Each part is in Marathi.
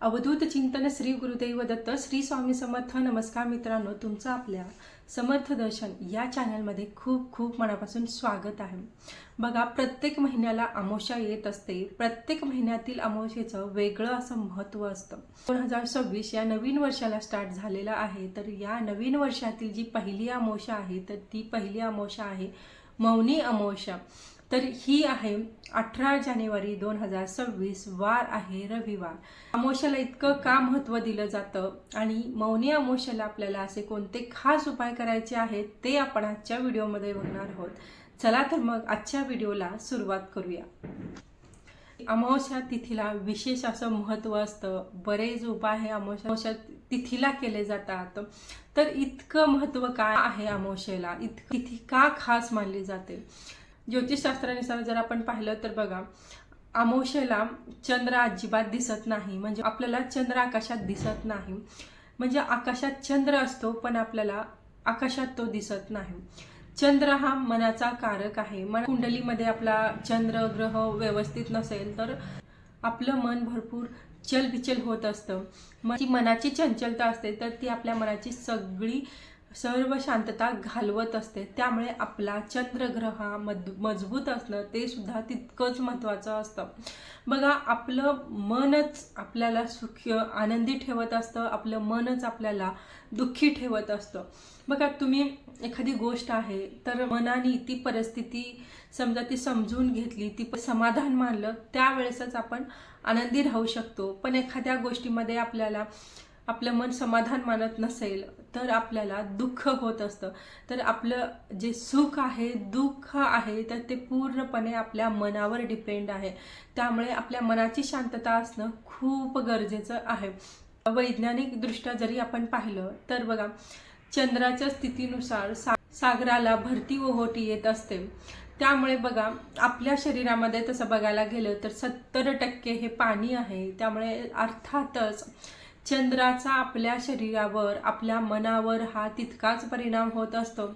अवधूत चिंतन श्री गुरुदेव दत्त श्री स्वामी समर्थ. नमस्कार मित्रांनो तुमचं आपल्या समर्थ दर्शन या चॅनलमध्ये खूप खूप मनापासून स्वागत आहे. बघा प्रत्येक महिन्याला अमावस्या येत असते. प्रत्येक महिन्यातील अमावस्येचं वेगळं असं महत्त्व असतं. दोन हजार सव्वीस या नवीन वर्षाला स्टार्ट झालेलं आहे. तर या नवीन वर्षातील जी पहिली अमावस्या आहे तर ती पहिली अमावस्या आहे मौनी अमावस्या. तर ही आहे अठरा जानेवारी दोन हजार सव्वीस वार आहे रविवार. अमोशाला इतकं का महत्त्व दिलं जातं आणि मौनी अमोशाला आपल्याला असे कोणते खास उपाय करायचे आहेत ते आपण आजच्या व्हिडिओमध्ये बघणार आहोत. चला तर मग आजच्या व्हिडिओला सुरुवात करूया. अमावस्या तिथीला विशेष असं महत्त्व असतं. बरेच उपाय हे अमावस्या तिथीला केले जातात. तर इतकं महत्त्व काय आहे अमावस्येला इतकं तिथी का खास मानली जाते? ज्योतिषशास्त्रानुसार जर आपण पाहिलं तर बघा अमावशेला चंद्र अजिबात दिसत नाही. म्हणजे आपल्याला चंद्र आकाशात दिसत नाही. म्हणजे आकाशात चंद्र असतो पण आपल्याला आकाशात तो दिसत नाही. चंद्र हा मनाचा कारक आहे. मन कुंडलीमध्ये आपला चंद्र ग्रह व्यवस्थित नसेल तर आपलं मन भरपूर चलबिचल होत असतं. मग ती मनाची चंचलता असते तर ती आपल्या मनाची सगळी सर्व शांतता घालवत असते. त्यामुळे आपला चंद्रग्रह हा मज मजबूत असणं ते सुद्धा तितकंच महत्त्वाचं असतं. बघा आपलं मनच आपल्याला सुखी आनंदी ठेवत असतं. आपलं मनच आपल्याला दुःखी ठेवत असतं. बघा तुम्ही एखादी गोष्ट आहे तर मनाने ती परिस्थिती समजा ती समजून घेतली ती समाधान मानलं त्यावेळेसच आपण आनंदी राहू शकतो. पण एखाद्या गोष्टीमध्ये आपल्याला आपलं मन समाधान मानत नसेल तर आपल्याला दुःख होत असतं. तर आपलं जे सुख आहे दुःख आहे तर ते पूर्णपणे आपल्या मनावर डिपेंड आहे. त्यामुळे आपल्या मनाची शांतता असणं खूप गरजेचं आहे. वैज्ञानिकदृष्ट्या जरी आपण पाहिलं तर बघा चंद्राच्या स्थितीनुसार सा सागराला भरती ओहोटी येत असते. त्यामुळे बघा आपल्या शरीरामध्ये तसं बघायला गेलं तर सत्तर टक्के हे पाणी आहे. त्यामुळे अर्थातच चंद्राचा आपल्या शरीरावर आपल्या मनावर हा तितकाच परिणाम होत असतो.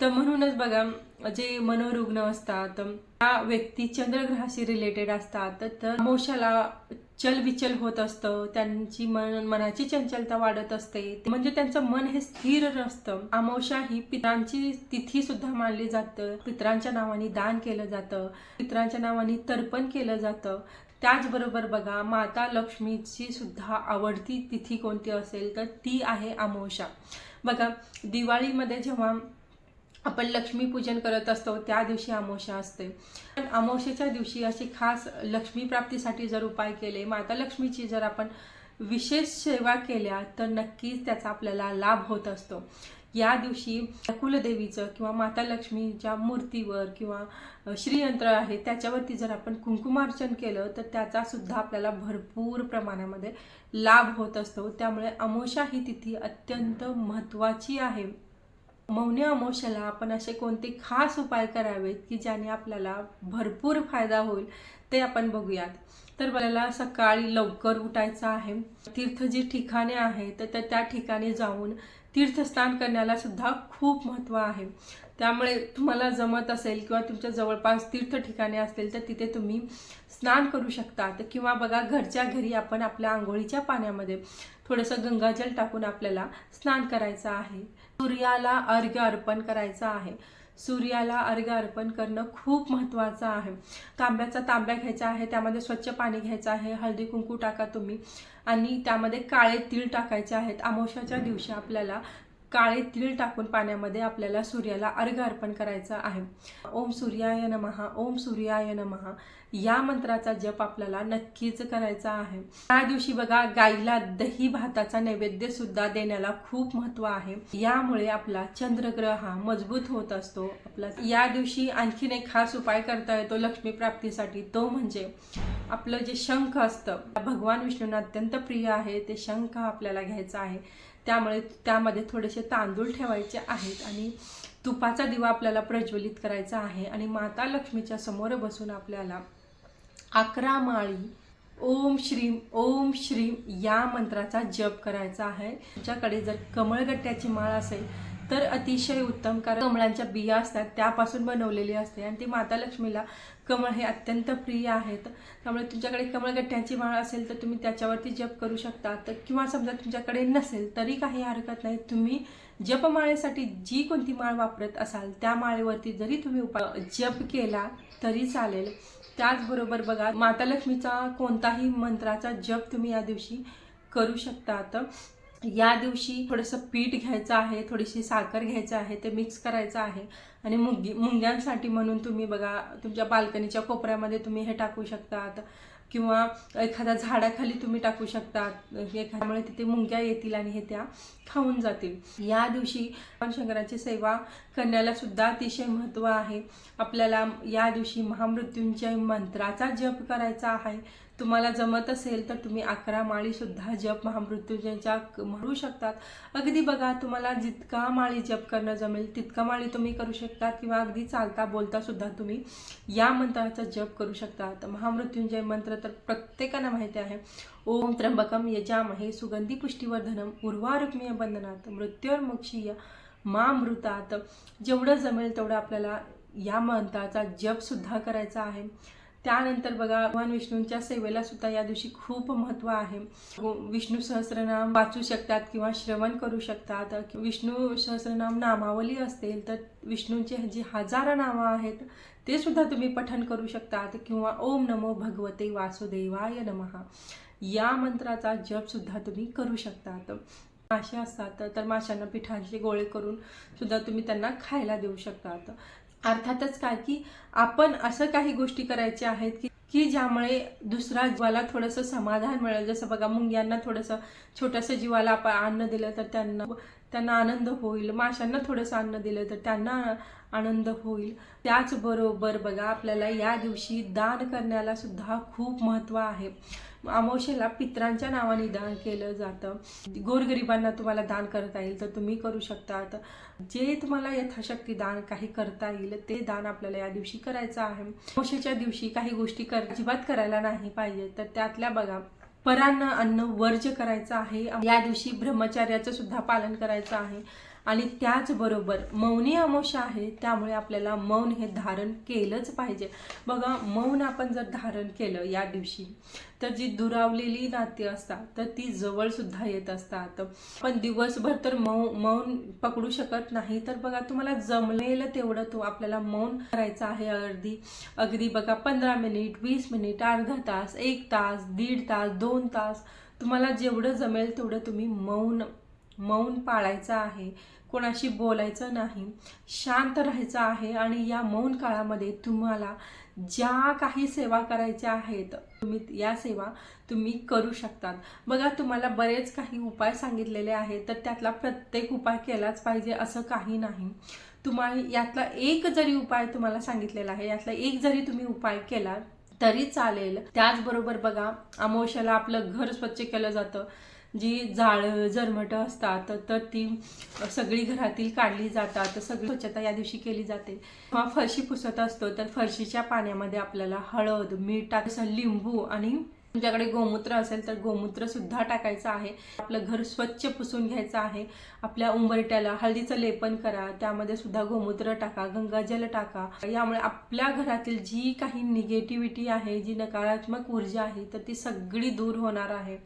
तर म्हणूनच बघा जे मनोरुग्ण असतात त्या व्यक्ती चंद्रग्रहाशी रिलेटेड असतात. तर मोशाला चलविचल होत असतं. त्यांची मन मनाची चंचलता वाढत असते. म्हणजे त्यांचं मन हे स्थिर नसतं. अमावश्या ही पित्रांची तिथी सुद्धा मानली जातं. पित्रांच्या नावाने दान केलं जातं. पित्रांच्या नावाने तर्पण केलं जातं. त्याचबरोबर बघा माता लक्ष्मीची सुद्धा आवडती तिथी कोणती असेल तर ती आहे अमावस्या बघा दिवाळीमध्ये जेव्हा आपण लक्ष्मीपूजन करत असतो त्या दिवशी अमावस्या असते. पण अमावस्येच्या दिवशी अशी खास लक्ष्मी प्राप्तीसाठी जर उपाय केले माता लक्ष्मीची जर आपण विशेष सेवा केल्या तर नक्कीच त्याचा आपल्याला लाभ होत असतो. या दिवशी कुलदेवीचं किंवा माता लक्ष्मीच्या मूर्तीवर किंवा श्रीयंत्र आहे त्याच्यावरती जर आपण कुंकुमार्चन केलं तर त्याचा सुद्धा आपल्याला भरपूर प्रमाणामध्ये लाभ होत असतो. त्यामुळे अमोशा ही तिथी अत्यंत महत्त्वाची आहे. मौनी अमोशाला आपण असे कोणते खास उपाय करावेत की ज्याने आपल्याला भरपूर फायदा होईल ते आपण बघूयात. तर मला सकाळी लवकर उठायचं आहे. तीर्थ जी ठिकाणे आहेत तर त्या ठिकाणी जाऊन तीर्थस्नान करण्याला सुद्धा खूप महत्त्व आहे. त्यामुळे तुम्हाला जमत असेल किंवा तुमच्या जवळपास तीर्थ ठिकाणे असतील तर तिथे तुम्ही स्नान करू शकतात. किंवा बघा घरच्या घरी आपण आपल्या आंघोळीच्या पाण्यामध्ये थोडंसं गंगाजल टाकून आपल्याला स्नान करायचं आहे. सूर्याला अर्घ्य अर्पण करायचं आहे. सूर्याला अर्घ्य अर्पण करणं खूप महत्त्वाचं आहे. तांब्याचा तांब्या घ्यायचा आहे त्यामध्ये स्वच्छ पाणी घ्यायचं आहे हळदी कुंकू टाका तुम्ही. आणि त्यामध्ये काळे तीळ टाकायचे आहेत. अमावश्याच्या दिवशी आपल्याला काळे तीळ टाकून पाण्यामध्ये आपल्याला सूर्याला अर्घ अर्पण करायचं आहे. ओम सूर्याय नमहा ओम सूर्याय नमहा या मंत्राचा जप आपल्याला नक्कीच करायचा आहे. त्या दिवशी बघा गाईला दही भाताचा नैवेद्य सुद्धा देण्याला खूप महत्त्व आहे. यामुळे आपला चंद्रग्रह हा मजबूत होत असतो. आपला या दिवशी आणखीन एक खास उपाय करता येतो लक्ष्मी प्राप्तीसाठी तो म्हणजे आपलं जे शंख असतं भगवान विष्णूंना अत्यंत प्रिय आहे ते शंख आपल्याला घ्यायचं आहे. त्यामुळे त्यामध्ये थोडेसे तांदूळ ठेवायचे आहेत आणि तुपाचा दिवा आपल्याला प्रज्वलित करायचा आहे. आणि माता लक्ष्मीच्या समोर बसून आपल्याला अकरा माळी ओम श्रीम ओम श्रीम या मंत्राचा जप करायचा आहे. तुमच्याकडे जर कमळगट्ट्याची माळ असेल तर अतिशय उत्तम कारण कमळांच्या बिया असतात त्यापासून बनवलेली असते. आणि ती माता लक्ष्मीला कमळ हे अत्यंत प्रिय आहेत. त्यामुळे तुमच्याकडे कमळगट्ट्यांची माळ असेल तर तुम्ही त्याच्यावरती जप करू शकता. तर किंवा समजा तुमच्याकडे नसेल तरी काही हरकत नाही. तुम्ही जपमाळेसाठी जी कोणती माळ वापरत असाल त्या माळेवरती जरी तुम्ही उपा जप केला तरी चालेल. त्याचबरोबर बघा माता लक्ष्मीचा कोणताही मंत्राचा जप तुम्ही या दिवशी करू शकता. या दिवशी थोडंसं पीठ घ्यायचं आहे थोडीशी साखर घ्यायचं आहे ते मिक्स करायचं आहे. आणि मुंगी मुंग्यांसाठी म्हणून तुम्ही बघा तुमच्या बाल्कनीच्या कोपऱ्यामध्ये तुम्ही हे टाकू शकतात. किंवा एखाद्या झाडाखाली तुम्ही टाकू शकतात. एखाद्यामुळे तिथे मुंग्या येतील आणि हे त्या खाऊन जातील. या दिवशी शंकराची सेवा करण्याला सुद्धा अतिशय महत्त्व आहे. आपल्याला या दिवशी महामृत्यूंच्या मंत्राचा जप करायचा आहे. तुम्हाला जमत असेल तर तुम्ही अकरा माळीसुद्धा जप महामृत्युंजयच्या म्हणू शकतात. अगदी बघा तुम्हाला जितका माळी जप करणं जमेल तितका माळी तुम्ही करू शकता किंवा अगदी चालता बोलतासुद्धा तुम्ही या मंत्राचा जप करू शकता. महामृत्युंजय मंत्र तर प्रत्येकाला माहिती आहे. ओम त्र्यंबकम यजामहे सुगंधी पुष्टीवर्धनम उर्वारुक्मीय बंधनात मृत्युर्मुक्षीय मामृतात जेवढं जमेल तेवढं आपल्याला या मंत्राचा जपसुद्धा करायचा आहे. त्यानंतर बघा भगवान विष्णूंच्या सेवेला सुद्धा या दिवशी खूप महत्त्व आहे. विष्णू सहस्रनाम वाचू शकतात किंवा श्रवण करू शकतात. विष्णू सहस्रनाम नामावली असतील तर विष्णूंचे जी हजारो नावं आहेत ते सुद्धा तुम्ही पठन करू शकतात. किंवा ओम नमो भगवते वासुदेवाय नमहा या मंत्राचा जप सुद्धा तुम्ही करू शकतात. मासे असतात तर माशांना पिठांचे गोळे करून सुद्धा तुम्ही त्यांना खायला देऊ शकतात. अर्थातच काय की आपण असं काही गोष्टी करायच्या आहेत की की ज्यामुळे दुसरा जीवाला थोडंसं समाधान मिळेल. जसं बघा मुंग्यांना थोडंसं छोटंसं जीवाला आपण अन्न दिलं तर त्यांना त्यांना आनंद होईल. माशांना थोडंसं अन्न दिलं तर त्यांना आनंद होईल. त्याचबरोबर बघा आपल्याला या दिवशी दान करण्याला सुद्धा खूप महत्त्व आहे. अमावशेला पित्रांच्या नावाने दान केलं जातं. गोरगरिबांना तुम्हाला दान करता येईल तर तुम्ही करू शकता. जे तुम्हाला यथाशक्ती दान काही करता येईल ते दान आपल्याला या दिवशी करायचं आहे. अमावशेच्या दिवशी काही गोष्टी कर अजिबात करायला नाही पाहिजे. तर त्यातल्या बघा परान्न अन्न वर्ज करायचं आहे. या दिवशी ब्रह्मचार्याचं सुद्धा पालन करायचं आहे. आणि त्याचबरोबर मौनी अमावस्या आहे त्यामुळे आपल्याला मौन हे धारण केलंच पाहिजे. बघा मौन आपण जर धारण केलं या दिवशी तर जी दुरावलेली नाती असतात तर ती जवळ सुद्धा येत असतात. पण दिवसभर तर मौ मौन पकडू शकत नाही. तर बघा तुम्हाला जमलेलं तेवढं तो आपल्याला मौन करायचं आहे अगदी अगदी बघा पंधरा मिनिट वीस मिनिट अर्धा तास एक तास दीड तास दोन तास तुम्हाला जेवढं जमेल तेवढं तुम्ही मौन मौन पाळायचं आहे कोणाशी बोलायचं नाही शांत राहायचं आहे आणि या मौन काळामध्ये तुम्हाला ज्या काही सेवा करायच्या आहेत तुम्ही या सेवा तुम्ही करू शकतात. बघा तुम्हाला बरेच काही उपाय सांगितलेले आहेत तर त्यातला प्रत्येक उपाय केलाच पाहिजे असं काही नाही. तुम्हाला यातला एक जरी उपाय तुम्हाला सांगितलेला आहे यातला एक जरी तुम्ही उपाय केला तरी चालेल. त्याचबरोबर बघा अमावश्याला आपलं घर स्वच्छ केलं जातं. जी जाळं जरमट असतात तर ती सगळी घरातील काढली जातात सगळी स्वच्छता या दिवशी केली जाते. किंवा फरशी पुसत असतो तर फरशीच्या पाण्यामध्ये आपल्याला हळद मीठ टाकसं लिंबू आणि तुमच्याकडे गोमूत्र असेल तर गोमूत्र सुद्धा टाकायचं आहे. आपलं घर स्वच्छ पुसून घ्यायचं आहे. आपल्या उंबरट्याला हळदीचं लेपन करा त्यामध्ये सुद्धा गोमूत्र टाका गंगाजल टाका. यामुळे आपल्या घरातील जी काही निगेटिव्हिटी आहे जी नकारात्मक ऊर्जा आहे तर ती सगळी दूर होणार आहे.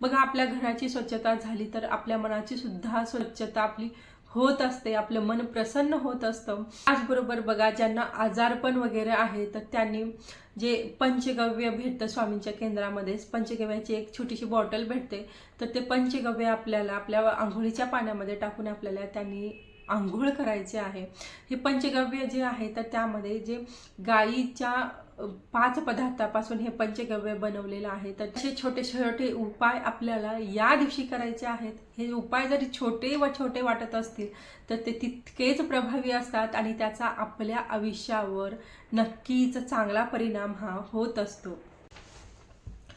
बघा आपल्या घराची स्वच्छता झाली तर आपल्या मनाची सुद्धा स्वच्छता आपली होत असते आपलं मन प्रसन्न होत असतं. त्याचबरोबर बघा ज्यांना आजारपण वगैरे आहे तर त्यांनी जे पंचगव्य भेटतं स्वामींच्या केंद्रामध्ये पंचगव्याची एक छोटीशी बॉटल भेटते तर ते पंचगव्य आपल्याला आपल्या आंघोळीच्या पाण्यामध्ये टाकून आपल्याला त्यांनी आंघोळ करायचे आहे. हे पंचगव्य जे आहे तर त्यामध्ये जे गाईच्या पाच पदार्थापासून हे पंचगव्य बनवलेलं आहे. तर असे छोटे छोटे उपाय आपल्याला या दिवशी करायचे आहेत हे उपाय जरी छोटे व छोटे वाटत असतील तर ते तितकेच प्रभावी असतात आणि त्याचा आपल्या आयुष्यावर नक्कीच चांगला परिणाम हा होत असतो.